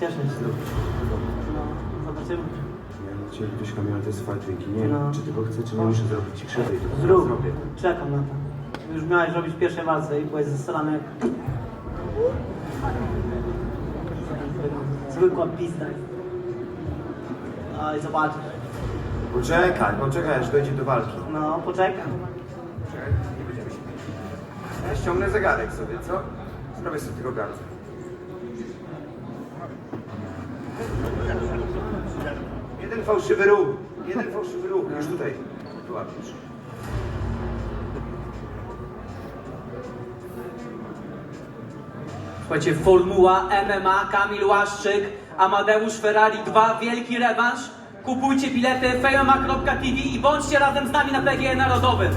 Cieszę się. No, zobaczymy. Ja nie chciałem ktoś kamienia te swoje drinki. Nie No. wiem, czy tego chcę, czy nie muszę zrobić ci i to teraz Zrób. zrobię. Czekam na to. Już miałeś robić w pierwszej walce i byłeś zestrany jak... Zwykła pizda. Oj, zobaczysz. Poczekaj, poczekaj, aż dojdzie do walki. No, poczekam. Czekaj, nie będziemy się bić. Ja ściągnę zegarek sobie, co? Zrobię sobie tylko gardę. Jeden fałszywy ruch. Jeden fałszywy ruch. Już tutaj. Tu łapiesz. Słuchajcie, Formuła MMA, Kamil Łaszczyk, Amadeusz Ferrari 2, wielki rewanż. Kupujcie bilety fejoma.tv i bądźcie razem z nami na PGE Narodowym.